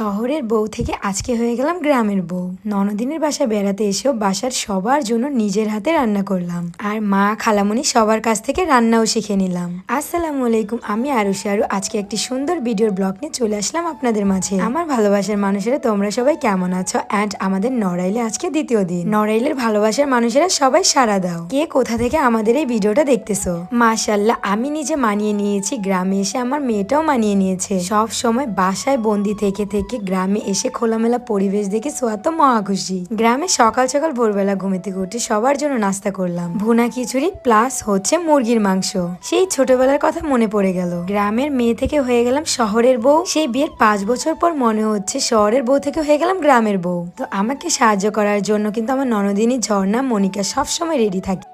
শহরের বউ থেকে আজকে হয়ে গেলাম গ্রামের বউ। ননদিনের বাসায় বেড়াতে এসেও বাসার সবার জন্য নিজের হাতে রান্না করলাম। আর মা খালামণি সবার কাছ থেকে রান্নাও শিখে নিলাম। আসসালামু আলাইকুম, আমি আরুষি আরু, আজকে একটি সুন্দর ভিডিওর ব্লগ নিয়ে চলে আসলাম আপনাদের মাঝে। আমার ভালোবাসার মানুষেরা, তোমরা সবাই কেমন আছো? অ্যান্ড আমাদের নড়াইলে আজকে দ্বিতীয় দিন। নড়াইলের ভালোবাসার মানুষেরা সবাই সাড়া দাও। কে কোথা থেকে আমাদের এই ভিডিওটা দেখতেছো? মাশাল্লাহ আমি নিজে মানিয়ে নিয়েছি। গ্রামে এসে আমার মেয়েটাও মানিয়ে নিয়েছে। সব সময় বাসায় বন্দি থেকে থেকে গ্রামে এসে খোলামেলা পরিবেশ দেখে সোয়া তো মহা খুশি। গ্রামে সকাল সকাল ভোরবেলা ঘুমে থেকে উঠে সবার জন্য নাস্তা করলাম। ভুনা খিচুড়ি প্লাস হচ্ছে মুরগির মাংস। সেই ছোটবেলার কথা মনে পড়ে গেল। গ্রামের মেয়ে থেকে হয়ে গেলাম শহরের বউ। সেই বিয়ের পাঁচ বছর পর মনে হচ্ছে শহরের বউ থেকে হয়ে গেলাম গ্রামের বউ। তো আমাকে সাহায্য করার জন্য কিন্তু আমার ননদিনী, ঝর্ণা, মনিকা সবসময় রেডি থাকে।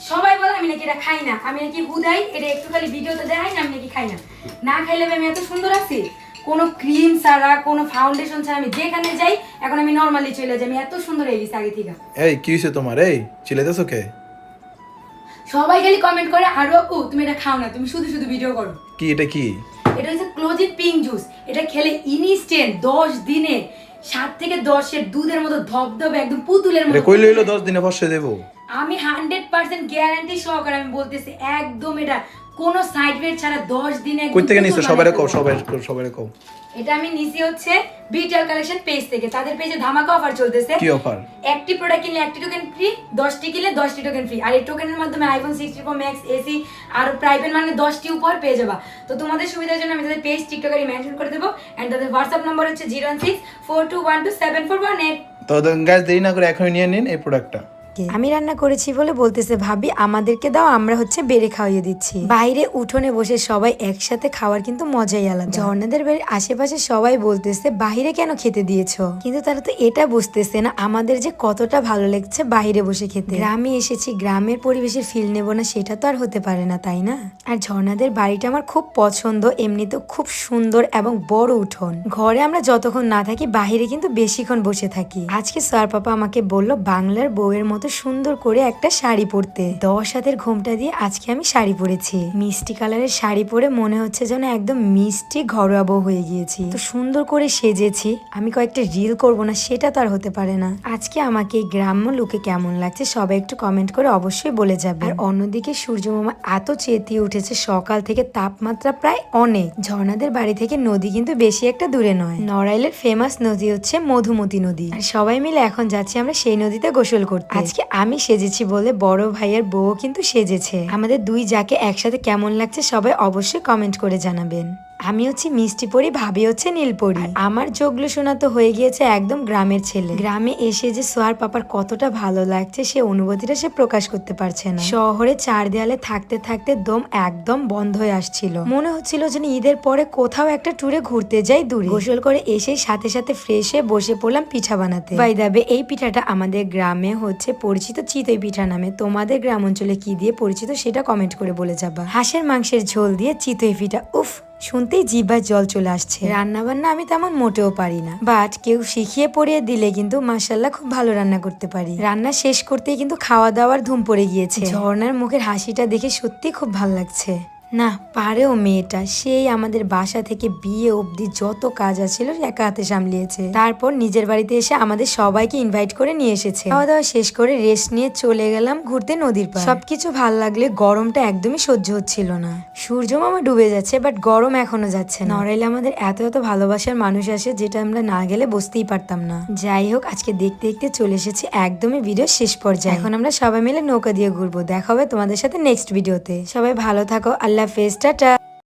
সবাই বলে আমি নাকি এটা খাই না। আমি নাকি হুদাই, এটা একটু খালি ভিডিওতে দেখাই না, আমি নাকি খাই না। না খাইলে আমি এত সুন্দর আছি। কোনো ক্রিম ছাড়া কোনো ফাউন্ডেশন ছাড়া আমি যেখানে যাই এখন আমি নর্মালি চলে যাই। আমি এত সুন্দর হয়ে গেছি আগে থেকে। এই কি হয়েছে তোমার? এই চিলেতেছো কে? সবাই খালি কমেন্ট করে আরও ও তুমি এটা খাও না তুমি শুধু শুধু ভিডিও করো। কি এটা কি? এটা হচ্ছে ক্লোজিন পিঙ্ক জুস এটা খেলে ইনস্ট্যান্ট দশ দিনে সাত থেকে দশের দুধের মতো ধবধবে একদম পুতুলের মতো কইলে হইল দশ দিনে ফসে দেবো? আমি হান্ড্রেড পার্সেন্ট গ্যারান্টি সহকারে আমি বলতেছি একদম এটা কোনো সাইড এফেক্ট ছাড়া দশ দিনে কই থেকে নিছো? বানাই কও। সবাই সবাই কও এটা আমি নিছি হচ্ছে বিটাল কালেকশন পেজ থেকে। তাদের পেজে ধামাকা অফার চলতেছে। কি অফার একটি প্রোডাক্ট কিনলে একটি টোকেন ফ্রি দশটি কিনলে দশটি টোকেন ফ্রি আর এই টোকেনের মাধ্যমে iPhone sixty four max AC আর প্রাইভেট মানে দশটি উপহার পেয়ে যাবা। তো তোমাদের সুবিধার জন্য আমি তাদের পেজ টিকটকারি মেনশন করে দেবো। অ্যান্ড তাদের হোয়াটসঅ্যাপ নম্বর হচ্ছে zero six four two one two seven four one eight তো গ্যাস দেরি না করে এখনই নিয়ে নিন এই প্রোডাক্টটা আমি রান্না করেছি বলে বলতেছে, ভাবি, আমাদেরকে দাও, আমরা হচ্ছে বেড়ে খাওয়িয়ে দিচ্ছি। বাইরে উঠোনে বসে সবাই একসাথে খাওয়ার কিন্তু মজাই আলাদা। ঝর্ণাদের বাড়ির আশেপাশে সবাই বলতেছে, বাইরে কেন খেতে দিয়েছ? কিন্তু তারা তো এটা বুঝতেছে না, আমাদের যে কতটা ভালো লাগছে বাইরে বসে খেতে। গ্রামে এসেছি, গ্রামের পরিবেশের ফিল নেব না, সেটা তো আর হতে পারে না, তাই না? আর ঝর্ণাদের বাড়িটা আমার খুব পছন্দ এমনিতেও খুব সুন্দর এবং বড় উঠোন। ঘরে আমরা যতক্ষণ না থাকি, বাইরে কিন্তু বেশিক্ষণ বসে থাকি। আজকে স্যার পাপা আমাকে বলল, বাংলার বউয়ের মতো সুন্দর করে একটা শাড়ি পরতে। দশ হাতের ঘোমটা দিয়ে আজকে আমি শাড়ি পরেছি। মিষ্টি কালারের শাড়ি পরে মনে হচ্ছে যেন একদম মিষ্টি ঘরোয়া বউ হয়ে গিয়েছি। তো সুন্দর করে সেজেছি। আমি কয়েকটা রিল করব না, সেটা তো আর হতে পারে না। আজকে আমাকে গ্রাম্য লুকে কেমন লাগছে সবাই একটু কমেন্ট করে অবশ্যই বলে যাবে। আর অন্যদিকে সূর্য মামা এত চেতিয়ে উঠেছে, সকাল থেকে তাপমাত্রা প্রায় অনেক। ঝর্ণাদের বাড়ি থেকে নদী কিন্তু বেশি একটা দূরে নয়। নড়াইলের ফেমাস নদী হচ্ছে মধুমতি নদী। আর সবাই মিলে এখন যাচ্ছি আমরা সেই নদীতে গোসল করতে। আজকে আমি সেজেছি বলে বড় ভাইয়ের বউ কিন্তু সেজেছে। আমাদের দুই যাকে একসাথে কেমন লাগছে সবাই অবশ্যই কমেন্ট করে জানাবেন। আমি হচ্ছে মিষ্টি পরি ভাবি হচ্ছে নীলপরি আমার চোখগুলো শোনা তো হয়ে গিয়েছে একদম গ্রামের ছেলে। গ্রামে এসে যে সোয়ার পাপার কতটা ভালো লাগছে সে অনুভূতিটা সে প্রকাশ করতে পারছে না। শহরে চার দেয়ালে থাকতে থাকতে দম একদম বন্ধ হয়ে আসছিল। মনে হচ্ছিল যেন ঈদের পরে কোথাও একটা ট্যুরে ঘুরতে যাই দূরে। গোসল করে এসেই সাথে সাথে ফ্রেশ হয়ে বসে পড়লাম পিঠা বানাতে। বাইদাবে এই পিঠাটা আমাদের গ্রামে হচ্ছে পরিচিত চিতই পিঠা নামে। তোমাদের গ্রাম অঞ্চলে কি দিয়ে পরিচিত সেটা কমেন্ট করে বলে যাবা। হাঁসের মাংসের ঝোল দিয়ে চিতই পিঠা উফ! শুনতেই জিভায় জল চলে আসছে। রান্না বান্না আমি তেমন মোটেও পারি না। বাট কেউ শিখিয়ে পড়িয়ে দিলে কিন্তু মাসাল্লাহ খুব ভালো রান্না করতে পারি। রান্না শেষ করতেই কিন্তু খাওয়া দাওয়ার ধুম পড়ে গিয়েছে। ঝর্ণার মুখের হাসিটা দেখে সত্যি খুব ভালো লাগছে। না, পারেও মেয়েটা। সেই আমাদের বাসা থেকে বিয়ে অবধি যত কাজ আছিল একা হাতে সামলিয়েছে। তারপর নিজের বাড়িতে এসে আমাদের সবাইকে ইনভাইট করে নিয়ে এসেছে। খাওয়া দাওয়া শেষ করে রেস্ট নিয়ে চলে গেলাম ঘুরতে নদীর পাড়। সবকিছু ভালো লাগলে গরমটা একদমই সহ্য হচ্ছিল না। সূর্য মামা ডুবে যাচ্ছে বাট গরম এখনও যাচ্ছে না। নড়াইলে আমাদের এত এত ভালোবাসার মানুষ আসে যেটা আমরা না গেলে বুঝতেই পারতাম না। যাই হোক, আজকে দেখতে দেখতে চলে এসেছি একদমই ভিডিও শেষ পর্যায়ে। এখন আমরা সবাই মিলে নৌকা দিয়ে ঘুরবো। দেখা হবে তোমাদের সাথে নেক্সট ভিডিওতে সবাই ভালো থাকো আল্লাহ হাফেজ টাটা